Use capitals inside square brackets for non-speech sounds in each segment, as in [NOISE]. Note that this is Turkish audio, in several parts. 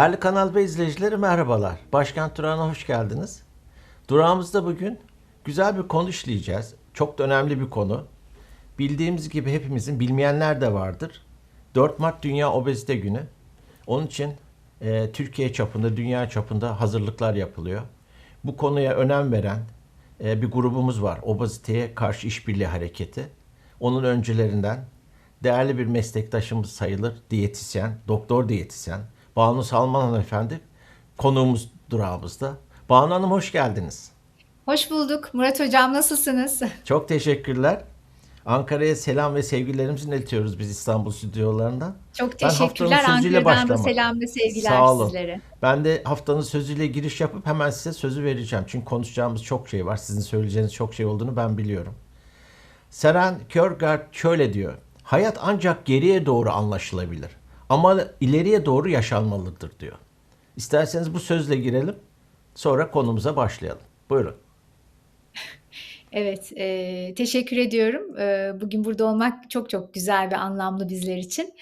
Değerli kanal ve izleyicileri merhabalar. Başkent Durağı'na hoş geldiniz. Durağımızda bugün güzel bir konu işleyeceğiz. Çok da önemli bir konu. Bildiğimiz gibi hepimizin bilmeyenler de vardır. 4 Mart Dünya Obezite Günü. Onun için e, Türkiye çapında, dünya çapında hazırlıklar yapılıyor. Bu konuya önem veren e, bir grubumuz var. Obeziteye karşı işbirliği hareketi. Onun öncülerinden değerli bir meslektaşımız sayılır. Diyetisyen, doktor diyetisyen. Banu Salman hanımefendi konuğumuz durağımızda. Banu Hanım hoş geldiniz. Hoş bulduk. Murat Hocam nasılsınız? [LAUGHS] Çok teşekkürler. Ankara'ya selam ve sevgilerimizi iletiyoruz biz İstanbul stüdyolarından. Çok teşekkürler. sözüyle Ankara'dan da başlamak. selam ve sevgiler Sağ olun. sizlere. Ben de haftanın sözüyle giriş yapıp hemen size sözü vereceğim. Çünkü konuşacağımız çok şey var. Sizin söyleyeceğiniz çok şey olduğunu ben biliyorum. Seren Kierkegaard şöyle diyor. Hayat ancak geriye doğru anlaşılabilir. Ama ileriye doğru yaşanmalıdır diyor. İsterseniz bu sözle girelim. Sonra konumuza başlayalım. Buyurun. Evet, e, teşekkür ediyorum. E, bugün burada olmak çok çok güzel ve anlamlı bizler için.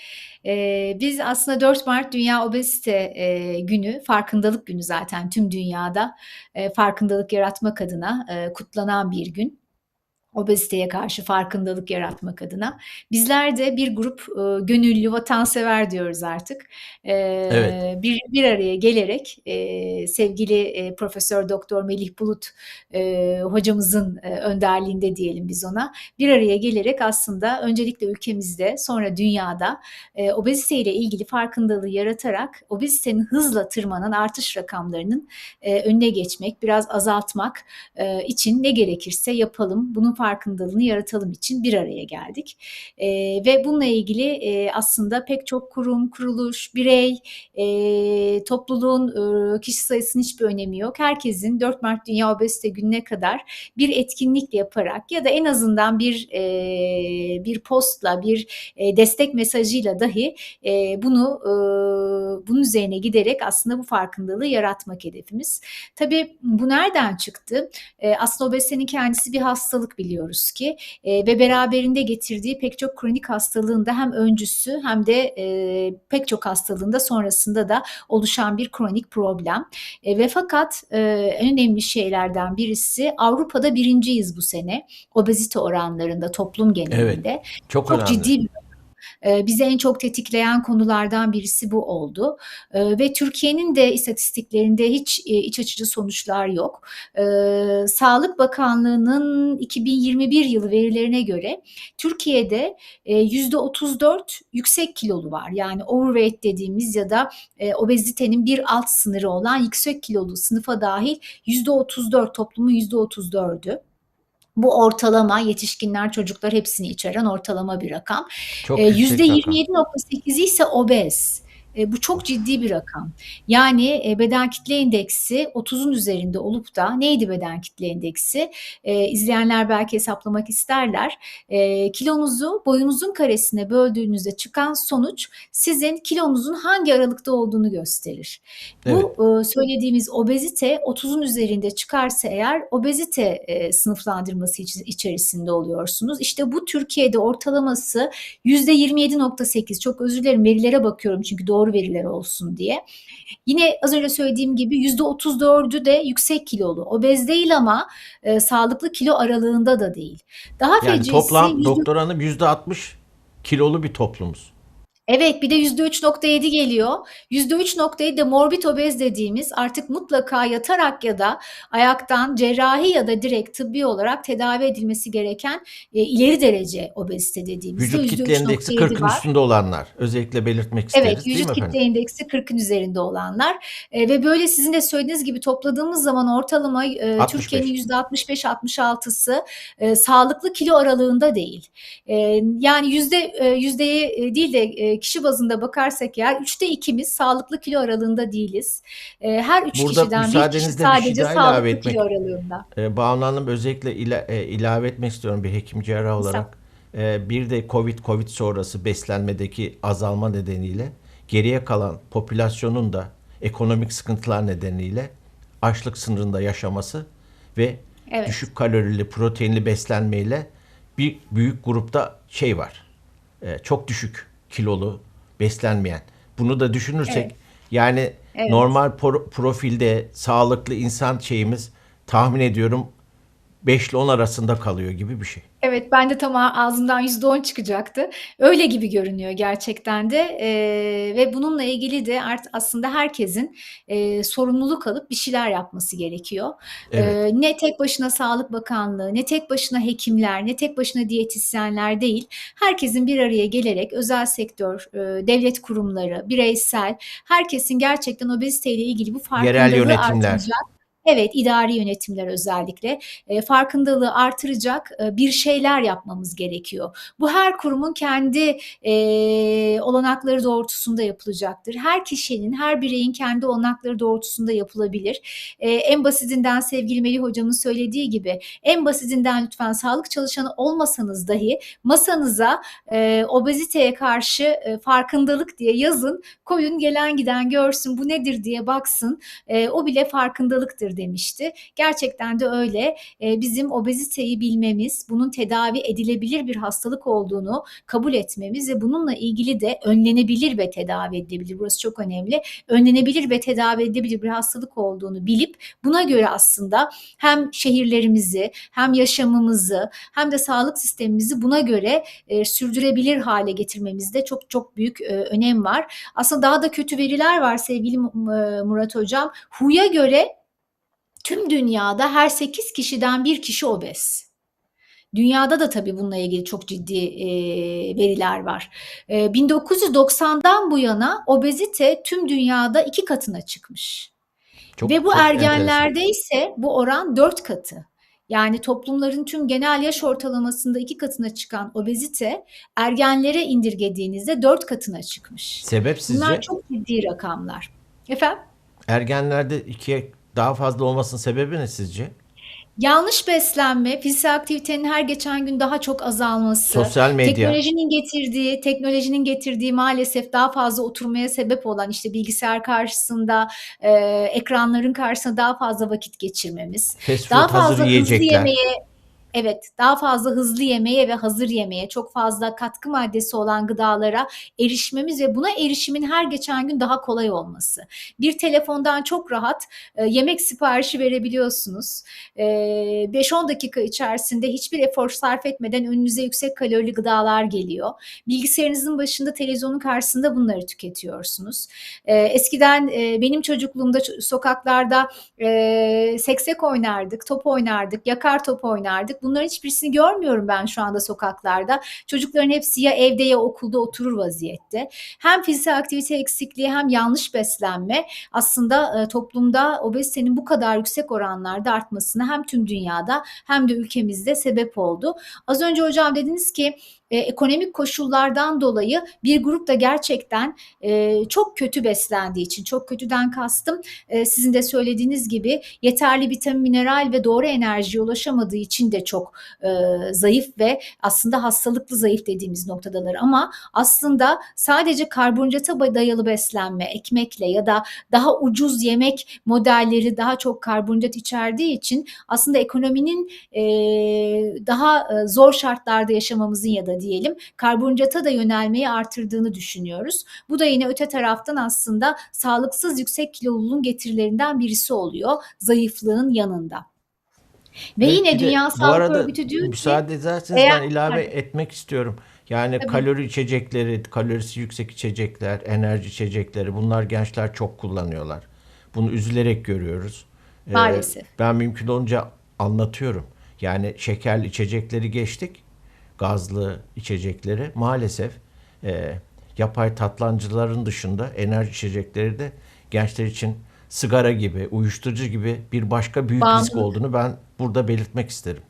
E, biz aslında 4 Mart Dünya Obezite e, Günü, farkındalık günü zaten tüm dünyada e, farkındalık yaratmak adına e, kutlanan bir gün. Obeziteye karşı farkındalık yaratmak adına. Bizler de bir grup e, gönüllü vatansever diyoruz artık. E, Evet. bir bir araya gelerek e, sevgili e, Profesör Doktor Melih Bulut e, hocamızın e, önderliğinde diyelim biz ona bir araya gelerek aslında öncelikle ülkemizde sonra dünyada e, obezite ile ilgili farkındalığı yaratarak obezitenin hızla tırmanan artış rakamlarının e, önüne geçmek, biraz azaltmak e, için ne gerekirse yapalım, bunun farkındalığını yaratalım için bir araya geldik. E, ve bununla ilgili e, aslında pek çok kurum, kuruluş, birey, e, topluluğun e, kişi sayısının hiçbir önemi yok. Herkesin 4 Mart Dünya Obezite Günü'ne kadar bir etkinlik yaparak ya da en azından bir e, bir postla, bir e, destek mesajıyla dahi e, bunu e, bunun üzerine giderek aslında bu farkındalığı yaratmak hedefimiz. Tabii bu nereden çıktı? E, aslında obezitenin kendisi bir hastalık biliyoruz ki e, ve beraberinde getirdiği pek çok kronik hastalığın da hem öncüsü hem de e, pek çok hastalığında sonrasında da oluşan bir kronik problem. E, ve fakat e, en önemli şeylerden birisi Avrupa'da birinciyiz bu sene obezite oranlarında toplum genelinde. Çok Çok önemli. ciddi bir Eee, bizi en çok tetikleyen konulardan birisi bu oldu. Eee, ve Türkiye'nin de istatistiklerinde hiç e, iç açıcı sonuçlar yok. Eee, Sağlık Bakanlığı'nın 2021 yılı verilerine göre Türkiye'de e, %34 yüksek kilolu var. Yani overweight dediğimiz ya da e, obezitenin bir alt sınırı olan yüksek kilolu sınıfa dahil %34 toplumun %34'ü. Bu ortalama yetişkinler, çocuklar hepsini içeren ortalama bir rakam. Çok Eee, yüksek rakam. %27.8'i ise obez. Eee, bu çok ciddi bir rakam. Yani e, beden kitle indeksi 30'un üzerinde olup da neydi beden kitle indeksi? Eee, izleyenler belki hesaplamak isterler. Eee, kilonuzu boyunuzun karesine böldüğünüzde çıkan sonuç sizin kilonuzun hangi aralıkta olduğunu gösterir. Evet. Bu e, söylediğimiz obezite 30'un üzerinde çıkarsa eğer obezite e, sınıflandırması iç- içerisinde oluyorsunuz. İşte bu Türkiye'de ortalaması %27.8. Çok özür dilerim verilere bakıyorum çünkü doğru veriler olsun diye. Yine az önce söylediğim gibi %34'ü de yüksek kilolu. Obez değil ama e, sağlıklı kilo aralığında da değil. Daha Yani fecisi toplam doktor hanım %60 kilolu bir toplumuz. Evet bir de %3.7 geliyor. %3.7 de morbid obez dediğimiz artık mutlaka yatarak ya da ayaktan cerrahi ya da direkt tıbbi olarak tedavi edilmesi gereken e, ileri derece obezite dediğimizde Vücut kitle indeksi %3.7 40'ın var. üstünde olanlar. Özellikle belirtmek isteriz Evet, değil mi vücut efendim? kitle indeksi 40'ın üzerinde olanlar E, ve böyle sizin de söylediğiniz gibi topladığımız zaman ortalama e, 65. Türkiye'nin %65-66'sı e, sağlıklı kilo aralığında değil. E, yani yüzde e, yüzdeye e, değil de e, kişi bazında bakarsak eğer üçte ikimiz sağlıklı kilo aralığında değiliz. E, her üç Burada kişiden bir kişi müsaadenizle bir şey sadece sağlıklı etmek kilo aralığında. Ee, Banu Hanım özellikle ila- e, ilave etmek istiyorum bir hekim cerrah olarak. Ee, bir de Covid, Covid sonrası beslenmedeki azalma nedeniyle geriye kalan popülasyonun da ekonomik sıkıntılar nedeniyle açlık sınırında yaşaması ve Evet. düşük kalorili, proteinli beslenmeyle bir büyük grupta şey var. Ee, çok düşük kilolu, beslenmeyen. Bunu da düşünürsek Evet. Yani Evet. normal profilde sağlıklı insan şeyimiz tahmin ediyorum 5 ile 10 arasında kalıyor gibi bir şey. Evet, ben de tam ağzımdan %10 çıkacaktı. Öyle gibi görünüyor gerçekten de Eee, ve bununla ilgili de art aslında herkesin eee, sorumluluk alıp bir şeyler yapması gerekiyor. Evet. Eee, ne tek başına Sağlık Bakanlığı, ne tek başına hekimler, ne tek başına diyetisyenler değil, herkesin bir araya gelerek özel sektör, eee, devlet kurumları, bireysel, herkesin gerçekten obeziteyle ilgili bu Yerel farkındalığı yönetimler. artıracak Evet, idari yönetimler özellikle eee, farkındalığı artıracak eee, bir şeyler yapmamız gerekiyor. Bu her kurumun kendi eee, olanakları doğrultusunda yapılacaktır. Her kişinin, her bireyin kendi olanakları doğrultusunda yapılabilir. Eee, en basitinden sevgili Melih Hocam'ın söylediği gibi en basitinden lütfen sağlık çalışanı olmasanız dahi masanıza eee, obeziteye karşı eee, farkındalık diye yazın, koyun gelen giden görsün bu nedir diye baksın. Eee, o bile farkındalıktır demişti. Gerçekten de öyle. Eee, bizim obeziteyi bilmemiz, bunun tedavi edilebilir bir hastalık olduğunu kabul etmemiz ve bununla ilgili de önlenebilir ve tedavi edilebilir. Burası çok önemli. Önlenebilir ve tedavi edilebilir bir hastalık olduğunu bilip buna göre aslında hem şehirlerimizi, hem yaşamımızı, hem de sağlık sistemimizi buna göre eee, sürdürebilir hale getirmemizde çok çok büyük eee, önem var. Aslında daha da kötü veriler var sevgili eee, Murat Hocam. HU'ya göre tüm dünyada her 8 kişiden bir kişi obez. Dünyada da tabii bununla ilgili çok ciddi eee, veriler var. Eee, 1990'dan bu yana obezite tüm dünyada iki katına çıkmış. Çok Ve bu çok ergenlerde enteresan. ise bu oran 4 katı. Yani toplumların tüm genel yaş ortalamasında iki katına çıkan obezite ergenlere indirgediğinizde 4 katına çıkmış. Sebep sizce Bunlar çok ciddi rakamlar. Efendim? ergenlerde ikiye daha fazla olmasının sebebi ne sizce? Yanlış beslenme, fiziksel aktivitenin her geçen gün daha çok azalması, Sosyal medya. teknolojinin getirdiği, teknolojinin getirdiği maalesef daha fazla oturmaya sebep olan işte bilgisayar karşısında, e, ekranların karşısında daha fazla vakit geçirmemiz, Fast daha food hazır fazla hızlı yiyecekler. yemeğe Evet, daha fazla hızlı yemeğe ve hazır yemeğe, çok fazla katkı maddesi olan gıdalara erişmemiz ve buna erişimin her geçen gün daha kolay olması. Bir telefondan çok rahat e, yemek siparişi verebiliyorsunuz. E, 5-10 dakika içerisinde hiçbir efor sarf etmeden önünüze yüksek kalorili gıdalar geliyor. Bilgisayarınızın başında, televizyonun karşısında bunları tüketiyorsunuz. E, eskiden e, benim çocukluğumda sokaklarda e, seksek oynardık, top oynardık, yakar top oynardık. Bunların hiçbirisini görmüyorum ben şu anda sokaklarda. Çocukların hepsi ya evde ya okulda oturur vaziyette. Hem fiziksel aktivite eksikliği hem yanlış beslenme aslında e, toplumda obezitenin bu kadar yüksek oranlarda artmasına hem tüm dünyada hem de ülkemizde sebep oldu. Az önce hocam dediniz ki e, ekonomik koşullardan dolayı bir grup da gerçekten e, çok kötü beslendiği için, çok kötüden kastım e, sizin de söylediğiniz gibi yeterli vitamin, mineral ve doğru enerjiye ulaşamadığı için de çok e, zayıf ve aslında hastalıklı zayıf dediğimiz noktadalar. Ama aslında sadece karbonhidrata dayalı beslenme, ekmekle ya da daha ucuz yemek modelleri daha çok karbonhidrat içerdiği için aslında ekonominin e, daha e, zor şartlarda yaşamamızın ya da diyelim karbonhidrata da yönelmeyi artırdığını düşünüyoruz. Bu da yine öte taraftan aslında sağlıksız yüksek kiloluluğun getirilerinden birisi oluyor zayıflığın yanında. Ve Evet, yine Dünya Sağlık arada Örgütü diyor ki müsaade ederseniz eğer ben ilave Pardon. etmek istiyorum. Yani Tabii. kalori içecekleri, kalorisi yüksek içecekler, enerji içecekleri bunlar gençler çok kullanıyorlar. Bunu üzülerek görüyoruz. Ee, maalesef. ben mümkün olunca anlatıyorum. Yani şekerli içecekleri geçtik. Gazlı içecekleri maalesef e, yapay tatlancıların dışında enerji içecekleri de gençler için sigara gibi, uyuşturucu gibi bir başka büyük risk Bağımlılık. olduğunu ben burada belirtmek isterim.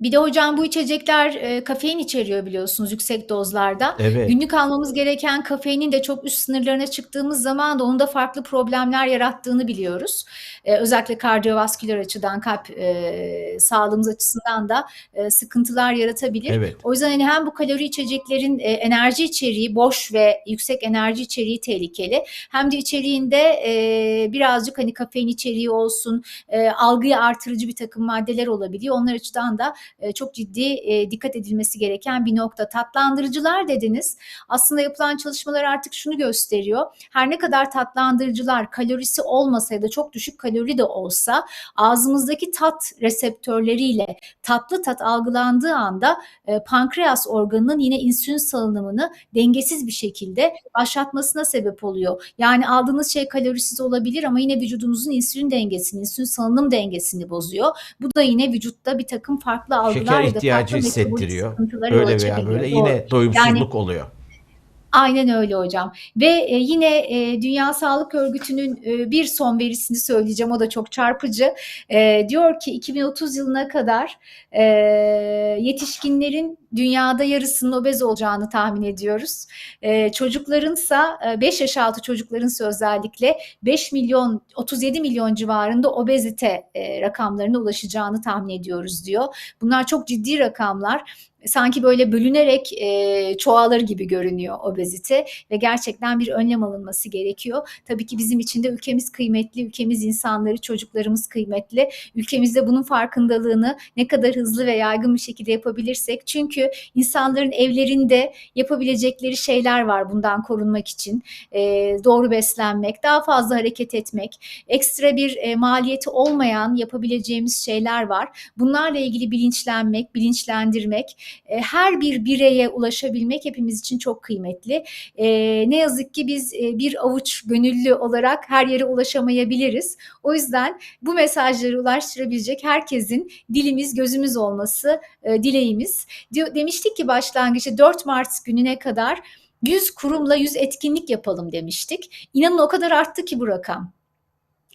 Bir de hocam bu içecekler e, kafein içeriyor biliyorsunuz yüksek dozlarda. Evet. Günlük almamız gereken kafeinin de çok üst sınırlarına çıktığımız zaman da onda farklı problemler yarattığını biliyoruz. E, özellikle kardiyovasküler açıdan, kalp e, sağlığımız açısından da e, sıkıntılar yaratabilir. Evet. O yüzden hani hem bu kalori içeceklerin e, enerji içeriği boş ve yüksek enerji içeriği tehlikeli. Hem de içeriğinde e, birazcık hani kafein içeriği olsun, e, algıyı artırıcı bir takım maddeler olabiliyor. Onlar açıdan da e, çok ciddi e, dikkat edilmesi gereken bir nokta. Tatlandırıcılar dediniz. Aslında yapılan çalışmalar artık şunu gösteriyor. Her ne kadar tatlandırıcılar kalorisi olmasa ya da çok düşük kalori de olsa ağzımızdaki tat reseptörleriyle tatlı tat algılandığı anda e, pankreas organının yine insülin salınımını dengesiz bir şekilde başlatmasına sebep oluyor. Yani aldığınız şey kalorisiz olabilir ama yine vücudunuzun insülin dengesini, insülin salınım dengesini bozuyor. Bu da yine vücutta bir takım farklı algılar Şeker ihtiyacı hissettiriyor. Öyle veya böyle yine doyumsuzluk oluyor. Aynen öyle hocam. Ve e, yine e, Dünya Sağlık Örgütü'nün e, bir son verisini söyleyeceğim. O da çok çarpıcı. E, diyor ki 2030 yılına kadar e, yetişkinlerin dünyada yarısının obez olacağını tahmin ediyoruz. E, çocuklarınsa 5 yaş altı çocuklarınsa özellikle 5 milyon 37 milyon civarında obezite e, rakamlarına ulaşacağını tahmin ediyoruz diyor. Bunlar çok ciddi rakamlar sanki böyle bölünerek e, çoğalır gibi görünüyor obezite ve gerçekten bir önlem alınması gerekiyor. Tabii ki bizim için de ülkemiz kıymetli, ülkemiz insanları, çocuklarımız kıymetli. Ülkemizde bunun farkındalığını ne kadar hızlı ve yaygın bir şekilde yapabilirsek çünkü insanların evlerinde yapabilecekleri şeyler var bundan korunmak için. E, doğru beslenmek, daha fazla hareket etmek, ekstra bir e, maliyeti olmayan yapabileceğimiz şeyler var. Bunlarla ilgili bilinçlenmek, bilinçlendirmek, e, her bir bireye ulaşabilmek hepimiz için çok kıymetli. E, ne yazık ki biz e, bir avuç gönüllü olarak her yere ulaşamayabiliriz. O yüzden bu mesajları ulaştırabilecek herkesin dilimiz, gözümüz olması e, dileğimiz. Demiştik ki başlangıçta 4 Mart gününe kadar 100 kurumla 100 etkinlik yapalım demiştik. İnanın o kadar arttı ki bu rakam.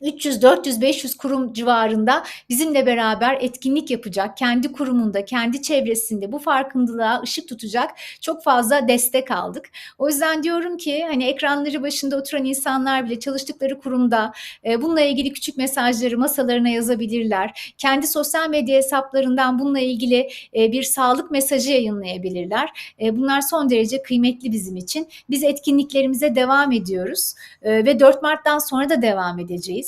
300, 400, 500 kurum civarında bizimle beraber etkinlik yapacak, kendi kurumunda, kendi çevresinde bu farkındalığa ışık tutacak çok fazla destek aldık. O yüzden diyorum ki hani ekranları başında oturan insanlar bile çalıştıkları kurumda e, bununla ilgili küçük mesajları masalarına yazabilirler. Kendi sosyal medya hesaplarından bununla ilgili e, bir sağlık mesajı yayınlayabilirler. E, bunlar son derece kıymetli bizim için. Biz etkinliklerimize devam ediyoruz e, ve 4 Mart'tan sonra da devam edeceğiz.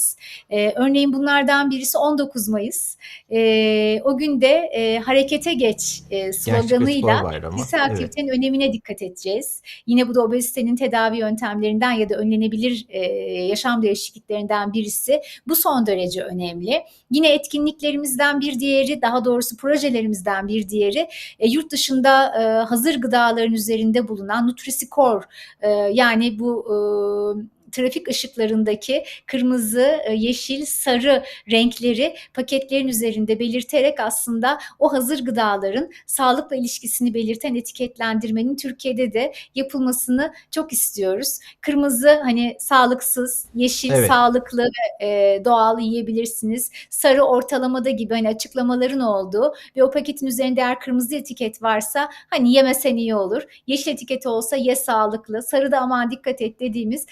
Ee, örneğin bunlardan birisi 19 Mayıs. Ee, o gün de e, harekete geç e, sloganıyla Bayramı. fiziksel Evet. aktivitenin önemine dikkat edeceğiz. Yine bu da obezitenin tedavi yöntemlerinden ya da önlenebilir e, yaşam değişikliklerinden birisi. Bu son derece önemli. Yine etkinliklerimizden bir diğeri, daha doğrusu projelerimizden bir diğeri e, yurt dışında e, hazır gıdaların üzerinde bulunan Nutri-Score e, yani bu e, trafik ışıklarındaki kırmızı, e, yeşil, sarı renkleri paketlerin üzerinde belirterek aslında o hazır gıdaların sağlıkla ilişkisini belirten etiketlendirmenin Türkiye'de de yapılmasını çok istiyoruz. Kırmızı hani sağlıksız, yeşil Evet. sağlıklı ve e, doğal yiyebilirsiniz. Sarı ortalamada gibi hani açıklamaların olduğu ve o paketin üzerinde eğer kırmızı etiket varsa hani yemesen iyi olur. Yeşil etiketi olsa ye sağlıklı. Sarıda aman dikkat et dediğimiz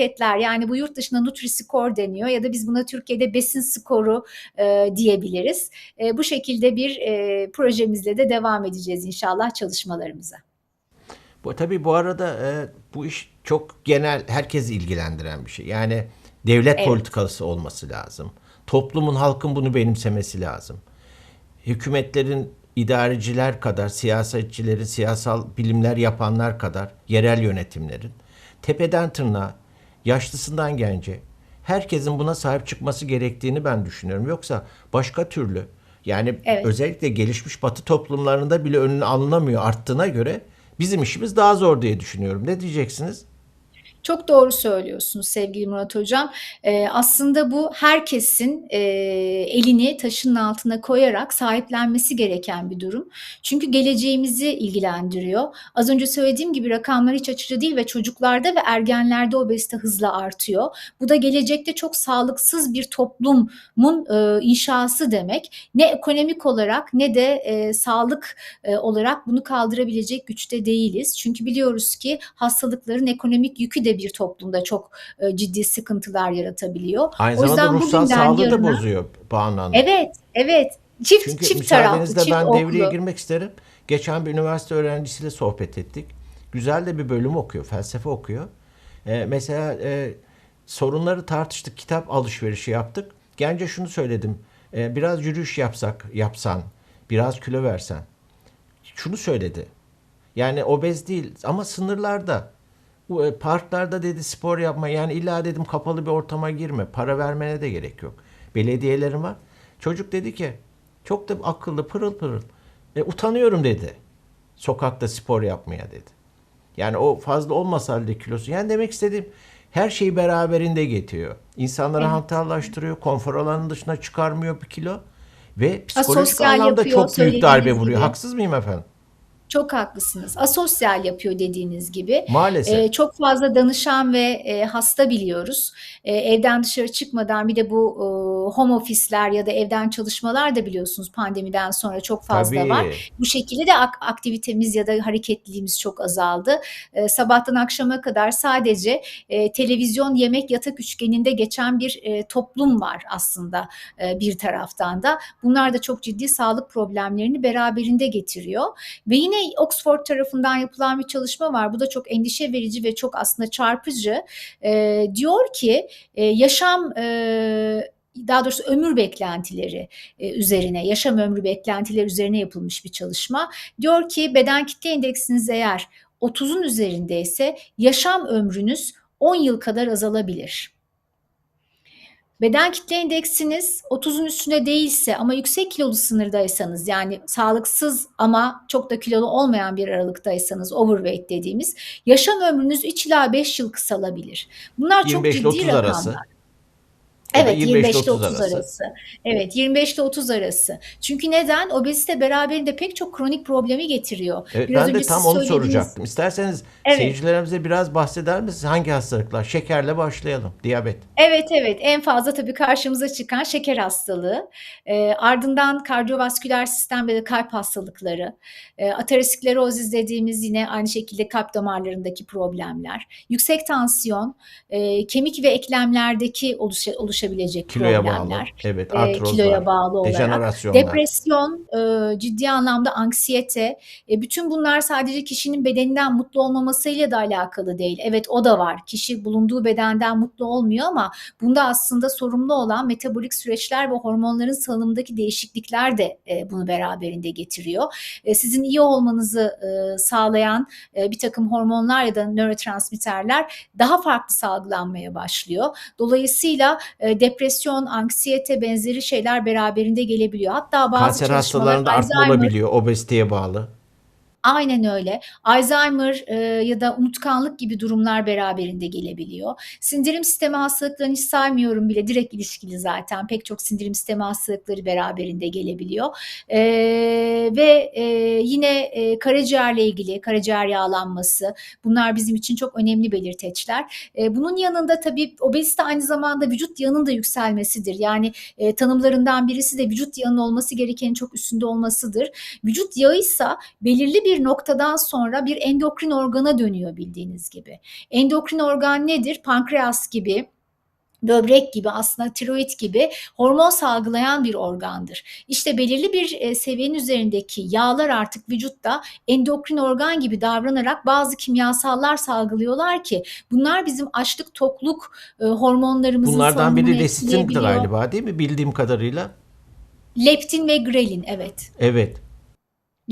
etiketler yani bu yurt dışında Nutri-Score deniyor ya da biz buna Türkiye'de besin skoru e, diyebiliriz. E, bu şekilde bir e, projemizle de devam edeceğiz inşallah çalışmalarımıza. Bu tabii bu arada e, bu iş çok genel herkesi ilgilendiren bir şey. Yani devlet Evet. politikası olması lazım. Toplumun, halkın bunu benimsemesi lazım. Hükümetlerin idareciler kadar, siyasetçilerin, siyasal bilimler yapanlar kadar yerel yönetimlerin tepeden tırnağa, yaşlısından gence herkesin buna sahip çıkması gerektiğini ben düşünüyorum. Yoksa başka türlü yani Evet. özellikle gelişmiş batı toplumlarında bile önüne alınamıyor arttığına göre bizim işimiz daha zor diye düşünüyorum. Ne diyeceksiniz? Çok doğru söylüyorsunuz sevgili Murat Hocam. Ee, aslında bu herkesin e, elini taşın altına koyarak sahiplenmesi gereken bir durum. Çünkü geleceğimizi ilgilendiriyor. Az önce söylediğim gibi rakamlar hiç açıcı değil ve çocuklarda ve ergenlerde obezite hızla artıyor. Bu da gelecekte çok sağlıksız bir toplumun e, inşası demek. Ne ekonomik olarak ne de e, sağlık e, olarak bunu kaldırabilecek güçte değiliz. Çünkü biliyoruz ki hastalıkların ekonomik yükü de bir toplumda çok e, ciddi sıkıntılar yaratabiliyor. Aynı O yüzden zamanda ruhsal sağlığı da yarına- bozuyor Banu Hanım. Evet, evet. Çift Çünkü çift taraflı, çift ben oklu. devreye girmek isterim. Geçen bir üniversite öğrencisiyle sohbet ettik. Güzel de bir bölüm okuyor, felsefe okuyor. Ee, mesela e, sorunları tartıştık, kitap alışverişi yaptık. Gence şunu söyledim. Ee, biraz yürüyüş yapsak, yapsan, biraz kilo versen. Şunu söyledi. Yani obez değil ama sınırlarda. E, parklarda dedi spor yapma. Yani illa dedim kapalı bir ortama girme. Para vermene de gerek yok. Belediyelerin var. Çocuk dedi ki çok da akıllı pırıl pırıl. E, utanıyorum dedi. Sokakta spor yapmaya dedi. Yani o fazla olmasa halde kilosu. Yani demek istediğim her şeyi beraberinde getiriyor. İnsanları Evet. hantallaştırıyor. Konfor alanının dışına çıkarmıyor bir kilo. Ve psikolojik Asosyal anlamda yapıyor, çok büyük darbe vuruyor. gibi. Haksız mıyım efendim? Çok haklısınız. Asosyal yapıyor dediğiniz gibi. Maalesef. Ee, çok fazla danışan ve e, hasta biliyoruz. E, evden dışarı çıkmadan bir de bu e, home ofisler ya da evden çalışmalar da biliyorsunuz pandemiden sonra çok fazla Tabii. var. Bu şekilde de ak- aktivitemiz ya da hareketliliğimiz çok azaldı. E, sabahtan akşama kadar sadece e, televizyon, yemek, yatak üçgeninde geçen bir e, toplum var aslında e, bir taraftan da. Bunlar da çok ciddi sağlık problemlerini beraberinde getiriyor. Ve yine Oxford tarafından yapılan bir çalışma var. Bu da çok endişe verici ve çok aslında çarpıcı. E, diyor ki e, yaşam e, daha doğrusu ömür beklentileri e, üzerine, yaşam ömrü beklentileri üzerine yapılmış bir çalışma. Diyor ki beden kitle indeksiniz eğer 30'un üzerindeyse yaşam ömrünüz 10 yıl kadar azalabilir. Beden kitle indeksiniz 30'un üstünde değilse ama yüksek kilolu sınırdaysanız yani sağlıksız ama çok da kilolu olmayan bir aralıktaysanız overweight dediğimiz yaşam ömrünüz 3 ila 5 yıl kısalabilir. Bunlar çok 25 ile ciddi 30 rakamlar. arası. Evet 25 ile 25 ile 30 30 arası. arası. Evet 25 ile 30 arası. Çünkü neden? Obezite beraberinde pek çok kronik problemi getiriyor. Evet, Biraz ben de önce tam siz onu söylediğiniz- soracaktım. İsterseniz Evet. seyircilerimize biraz bahseder misiniz? Hangi hastalıklar? Şekerle başlayalım. Diyabet. Evet evet en fazla tabii karşımıza çıkan şeker hastalığı, e, ardından kardiyovasküler sistem ve de kalp hastalıkları, e, aterosklerozis dediğimiz yine aynı şekilde kalp damarlarındaki problemler, yüksek tansiyon, e, kemik ve eklemlerdeki oluşa- oluşabilecek Kiloya bağlı. problemler, Evet, e, artrozlar, kiloya bağlı olarak. dejenerasyonlar. Depresyon, e, ciddi anlamda anksiyete, e, bütün bunlar sadece kişinin bedeninden mutlu olmamasıyla da alakalı değil. Evet o da var. Kişi bulunduğu bedenden mutlu olmuyor ama bunda aslında sorumlu olan metabolik süreçler ve hormonların salınımındaki değişiklikler de e, bunu beraberinde getiriyor. E, sizin iyi olmanızı e, sağlayan e, bir takım hormonlar ya da nörotransmitterler daha farklı salgılanmaya başlıyor. Dolayısıyla e, depresyon, anksiyete benzeri şeyler beraberinde gelebiliyor. Hatta bazı Kanser hastalarında artma olabiliyor obeziteye bağlı. Aynen öyle. Alzheimer e, ya da unutkanlık gibi durumlar beraberinde gelebiliyor. Sindirim sistemi hastalıklarını hiç saymıyorum bile. Direkt ilişkili zaten. Pek çok sindirim sistemi hastalıkları beraberinde gelebiliyor. E, ve e, yine e, karaciğerle ilgili karaciğer yağlanması. Bunlar bizim için çok önemli belirteçler. E, bunun yanında tabii obezite aynı zamanda vücut yağının da yükselmesidir. Yani e, tanımlarından birisi de vücut yağının olması gerekenin çok üstünde olmasıdır. Vücut yağıysa belirli bir noktadan sonra bir endokrin organa dönüyor bildiğiniz gibi. Endokrin organ nedir? Pankreas gibi, böbrek gibi aslında tiroid gibi hormon salgılayan bir organdır. İşte belirli bir e, seviyenin üzerindeki yağlar artık vücutta endokrin organ gibi davranarak bazı kimyasallar salgılıyorlar ki bunlar bizim açlık tokluk e, hormonlarımızın Bunlardan biri lesitin galiba değil mi? Bildiğim kadarıyla. Leptin ve grelin evet. Evet.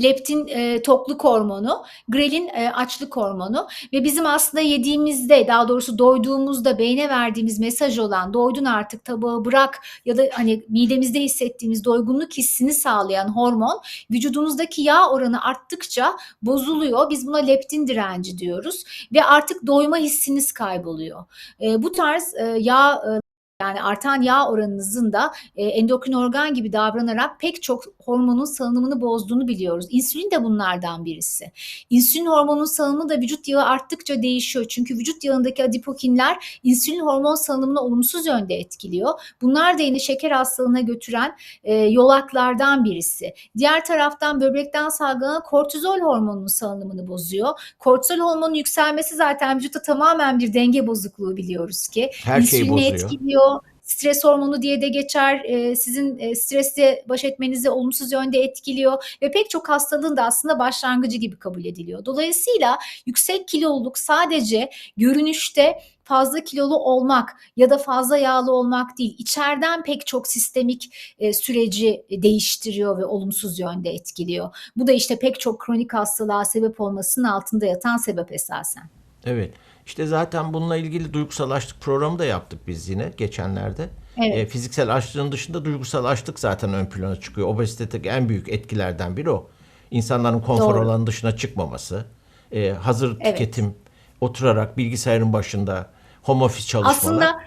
Leptin e, tokluk hormonu, grelin e, açlık hormonu ve bizim aslında yediğimizde daha doğrusu doyduğumuzda beyne verdiğimiz mesaj olan doydun artık tabağı bırak ya da hani midemizde hissettiğimiz doygunluk hissini sağlayan hormon vücudumuzdaki yağ oranı arttıkça bozuluyor. Biz buna leptin direnci diyoruz ve artık doyma hissiniz kayboluyor. E, bu tarz e, yağ e, yani artan yağ oranınızın da e, endokrin organ gibi davranarak pek çok hormonun salınımını bozduğunu biliyoruz. İnsülin de bunlardan birisi. İnsülin hormonunun salınımı da vücut yağı arttıkça değişiyor. Çünkü vücut yağındaki adipokinler insülin hormon salınımını olumsuz yönde etkiliyor. Bunlar da yine şeker hastalığına götüren e, yolaklardan birisi. Diğer taraftan böbrekten salgılanan kortizol hormonunun salınımını bozuyor. Kortizol hormonunun yükselmesi zaten vücutta tamamen bir denge bozukluğu biliyoruz ki. Her şeyi bozuyor. etkiliyor, stres hormonu diye de geçer. E, sizin e, stresle baş etmenizi olumsuz yönde etkiliyor ve pek çok hastalığın da aslında başlangıcı gibi kabul ediliyor. Dolayısıyla yüksek kiloluluk sadece görünüşte fazla kilolu olmak ya da fazla yağlı olmak değil. İçeriden pek çok sistemik e, süreci değiştiriyor ve olumsuz yönde etkiliyor. Bu da işte pek çok kronik hastalığa sebep olmasının altında yatan sebep esasen. Evet. İşte zaten bununla ilgili duygusal açlık programı da yaptık biz yine geçenlerde. Evet. E, fiziksel açlığın dışında duygusal açlık zaten ön plana çıkıyor. Obezitedeki en büyük etkilerden biri o. İnsanların konfor Doğru. alanının dışına çıkmaması, e, hazır Evet. tüketim, oturarak bilgisayarın başında home office çalışmalar. Aslında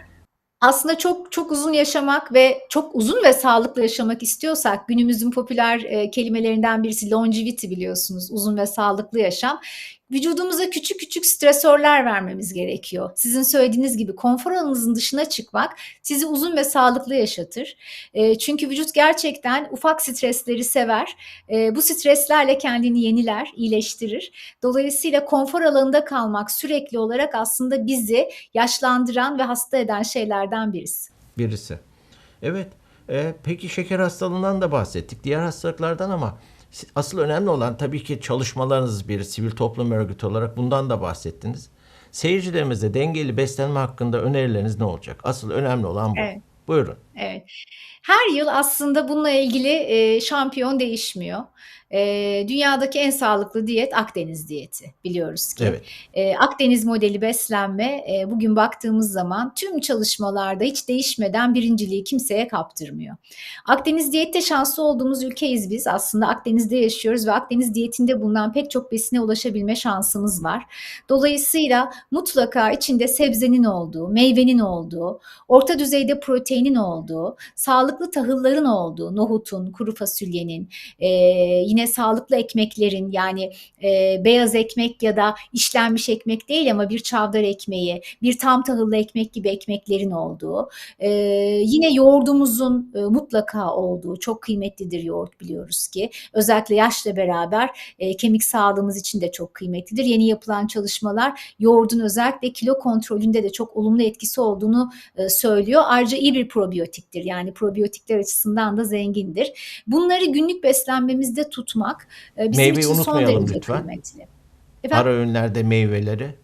aslında çok çok uzun yaşamak ve çok uzun ve sağlıklı yaşamak istiyorsak günümüzün popüler e, kelimelerinden birisi longevity biliyorsunuz. Uzun ve sağlıklı yaşam. Vücudumuza küçük küçük stresörler vermemiz gerekiyor. Sizin söylediğiniz gibi konfor alanınızın dışına çıkmak sizi uzun ve sağlıklı yaşatır. E, çünkü vücut gerçekten ufak stresleri sever. E, bu streslerle kendini yeniler, iyileştirir. Dolayısıyla konfor alanında kalmak sürekli olarak aslında bizi yaşlandıran ve hasta eden şeylerden birisi. birisi. Evet. e, peki şeker hastalığından da bahsettik. Diğer hastalıklardan ama asıl önemli olan tabii ki çalışmalarınız bir sivil toplum örgütü olarak bundan da bahsettiniz. Seyircilerimize dengeli beslenme hakkında önerileriniz ne olacak? Asıl önemli olan bu. Evet. Buyurun. Evet. Her yıl aslında bununla ilgili şampiyon değişmiyor. E, dünyadaki en sağlıklı diyet Akdeniz diyeti biliyoruz ki. Evet. E, Akdeniz modeli beslenme e, bugün baktığımız zaman tüm çalışmalarda hiç değişmeden birinciliği kimseye kaptırmıyor. Akdeniz diyette şanslı olduğumuz ülkeyiz biz. Aslında Akdeniz'de yaşıyoruz ve Akdeniz diyetinde bulunan pek çok besine ulaşabilme şansımız var. Dolayısıyla mutlaka içinde sebzenin olduğu, meyvenin olduğu, orta düzeyde proteinin olduğu, sağlıklı tahılların olduğu, nohutun, kuru fasulyenin, e, yine sağlıklı ekmeklerin yani e, beyaz ekmek ya da işlenmiş ekmek değil ama bir çavdar ekmeği, bir tam tahıllı ekmek gibi ekmeklerin olduğu, e, yine yoğurdumuzun e, mutlaka olduğu, çok kıymetlidir yoğurt biliyoruz ki. Özellikle yaşla beraber e, kemik sağlığımız için de çok kıymetlidir. Yeni yapılan çalışmalar yoğurdun özellikle kilo kontrolünde de çok olumlu etkisi olduğunu e, söylüyor. Ayrıca iyi bir probiyotiktir. Yani probiyotikler açısından da zengindir. Bunları günlük beslenmemizde tutmak e, bizim Meyveyi için son unutmayalım derece lütfen. kıymetli. Efendim? Ara öğünlerde meyveleri.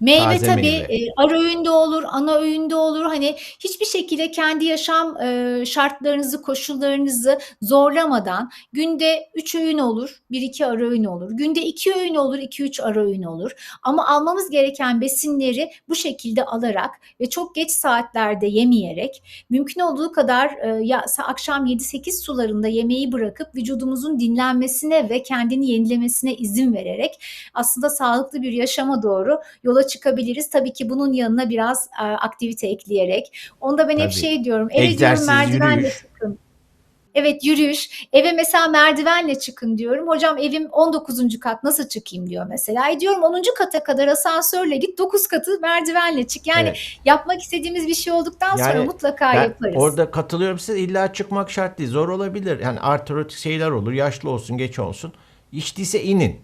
Meyve Taze tabii meyve. e, ara öğünde olur, ana öğünde olur. Hani hiçbir şekilde kendi yaşam e, şartlarınızı, koşullarınızı zorlamadan günde 3 öğün olur, 1-2 ara öğün olur. Günde 2 öğün olur, 2-3 ara öğün olur. Ama almamız gereken besinleri bu şekilde alarak ve çok geç saatlerde yemeyerek mümkün olduğu kadar e, ya akşam 7-8 sularında yemeği bırakıp vücudumuzun dinlenmesine ve kendini yenilemesine izin vererek aslında sağlıklı bir yaşama doğru yola çıkabiliriz. Tabii ki bunun yanına biraz e, aktivite ekleyerek. Onda ben hep Tabii. şey diyorum. Eve Egzersiz, diyorum merdivenle yürüyüş. çıkın. Evet yürüyüş. Eve mesela merdivenle çıkın diyorum. Hocam evim 19. kat nasıl çıkayım diyor mesela. E diyorum 10. kata kadar asansörle git 9 katı merdivenle çık. Yani Evet. yapmak istediğimiz bir şey olduktan sonra Yani mutlaka Ben yaparız. orada katılıyorum size. İlla çıkmak şart değil. Zor olabilir. Yani artrotik şeyler olur. Yaşlı olsun, geç olsun. Hiç değilse inin.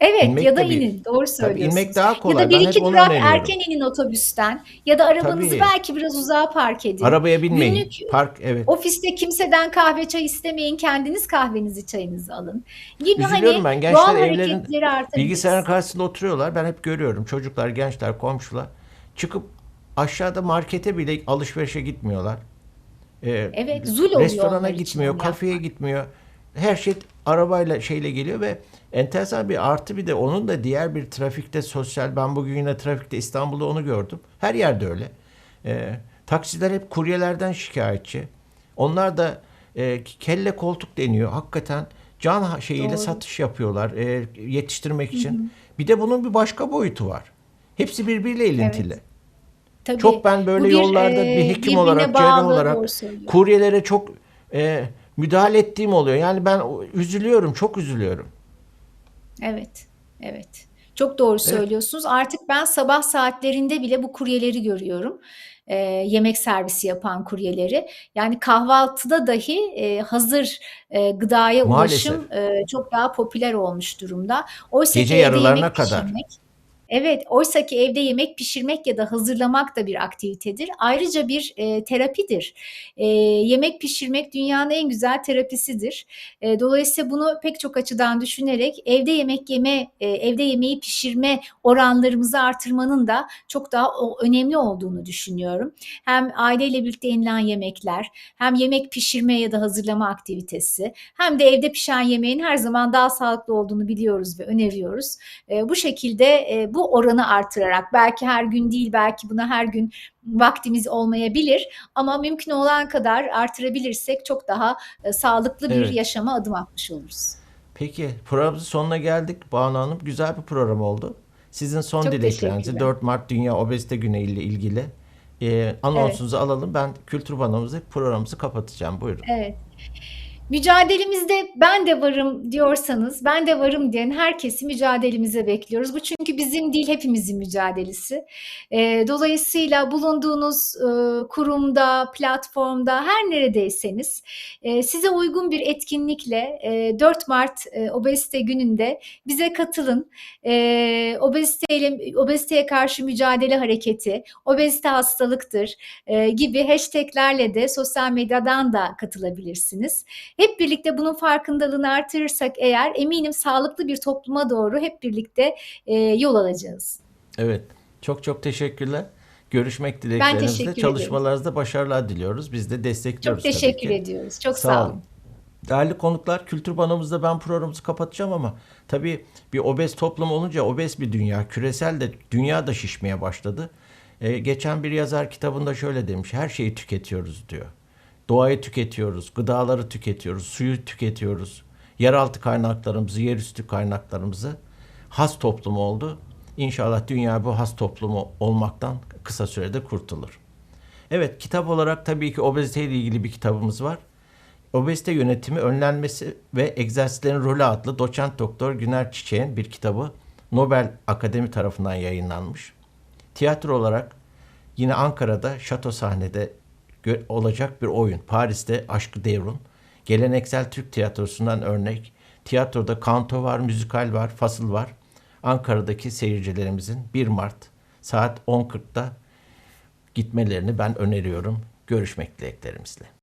Evet İnmek ya da bir- inin. Doğru Tabii söylüyorsunuz. inmek daha Ya kolay. da Ben bir hep iki durak erken inin otobüsten ya da arabanızı Tabii. belki biraz uzağa park edin. Arabaya binmeyin. Günlük Park evet. Ofiste kimseden kahve çay istemeyin. Kendiniz kahvenizi çayınızı alın. Gibi Üzülüyorum hani ben. Gençler evlerin bilgisayarın karşısında oturuyorlar. Ben hep görüyorum. Çocuklar, gençler, komşular çıkıp aşağıda markete bile alışverişe gitmiyorlar. Ee, Evet, zul oluyor restorana gitmiyor, kafeye yapmak. gitmiyor. Her şey arabayla şeyle geliyor ve enteresan bir artı bir de onun da diğer bir trafikte sosyal ben bugün yine trafikte İstanbul'da onu gördüm. Her yerde öyle. Ee, taksiler hep kuryelerden şikayetçi. Onlar da e, kelle koltuk deniyor. Hakikaten can şeyiyle Doğru. satış yapıyorlar e, yetiştirmek için. Bir de bunun bir başka boyutu var. Hepsi birbiriyle ilintili. Tabii, Çok ben böyle bu bir, yollarda e, bir hekim birbirine olarak, cerrah olarak kuryelere çok e, müdahale ettiğim oluyor. Yani ben üzülüyorum, çok üzülüyorum. Evet, evet. Çok doğru söylüyorsunuz. Artık ben sabah saatlerinde bile bu kuryeleri görüyorum. Ee, yemek servisi yapan kuryeleri. Yani kahvaltıda dahi e, hazır e, gıdaya Maalesef. ulaşım e, çok daha popüler olmuş durumda. Oysa Gece yarılarına yemek kadar. pişirmek, Evet, oysa ki evde yemek pişirmek ya da hazırlamak da bir aktivitedir. Ayrıca bir e, terapidir. E, yemek pişirmek dünyanın en güzel terapisidir. E, dolayısıyla bunu pek çok açıdan düşünerek evde yemek yeme, e, evde yemeği pişirme oranlarımızı artırmanın da çok daha o, önemli olduğunu düşünüyorum. Hem aileyle birlikte yenilen yemekler, hem yemek pişirme ya da hazırlama aktivitesi, hem de evde pişen yemeğin her zaman daha sağlıklı olduğunu biliyoruz ve öneriyoruz. E, bu şekilde e, bu oranı artırarak belki her gün değil belki buna her gün vaktimiz olmayabilir ama mümkün olan kadar artırabilirsek çok daha e, sağlıklı bir Evet. yaşama adım atmış oluruz. Peki programımızın sonuna geldik Banu Hanım. Güzel bir program oldu. Sizin son Çok dileklerinizi teşekkürler. 4 Mart Dünya Obezite Günü ile ilgili e, anonsunuzu alalım. Ben Kültür Banamızı programımızı kapatacağım. Buyurun. Evet. Mücadelemizde ben de varım diyorsanız, ben de varım diyen herkesi mücadelemize bekliyoruz. Bu çünkü bizim değil hepimizin mücadelesi. Ee, dolayısıyla bulunduğunuz e, kurumda, platformda, her neredeyseniz e, size uygun bir etkinlikle e, 4 Mart e, Obezite Günü'nde bize katılın. Obeziteyle, obeziteye karşı mücadele hareketi, obezite hastalıktır gibi hashtaglerle de sosyal medyadan da katılabilirsiniz. Hep birlikte bunun farkındalığını artırırsak eğer eminim sağlıklı bir topluma doğru hep birlikte e, yol alacağız. Evet. Çok çok teşekkürler. Görüşmek dileklerinizle. teşekkür ederim. Çalışmalarınızda başarılar diliyoruz. Biz de Çok destekliyoruz tabii teşekkür ki. ediyoruz. Çok Sağ sağ olun. olun. Değerli konuklar, Kültür Banamızda ben programımızı kapatacağım ama tabii bir obez toplum olunca obez bir dünya, küresel de dünya da şişmeye başladı. Ee, geçen bir yazar kitabında şöyle demiş, her şeyi tüketiyoruz diyor. Doğayı tüketiyoruz, gıdaları tüketiyoruz, suyu tüketiyoruz. Yeraltı kaynaklarımızı, yerüstü kaynaklarımızı has toplum oldu. İnşallah dünya bu has toplumu olmaktan kısa sürede kurtulur. Evet, kitap olarak tabii ki obezite ile ilgili bir kitabımız var. Obezite yönetimi, önlenmesi ve egzersizlerin rolü adlı doçent doktor Güner Çiçek'in bir kitabı Nobel Akademi tarafından yayınlanmış. Tiyatro olarak yine Ankara'da şato sahnede olacak bir oyun. Paris'te Aşkı Devrun. Geleneksel Türk tiyatrosundan örnek. Tiyatroda kanto var, müzikal var, fasıl var. Ankara'daki seyircilerimizin 1 Mart saat 10.40'da gitmelerini ben öneriyorum. Görüşmek dileklerimizle.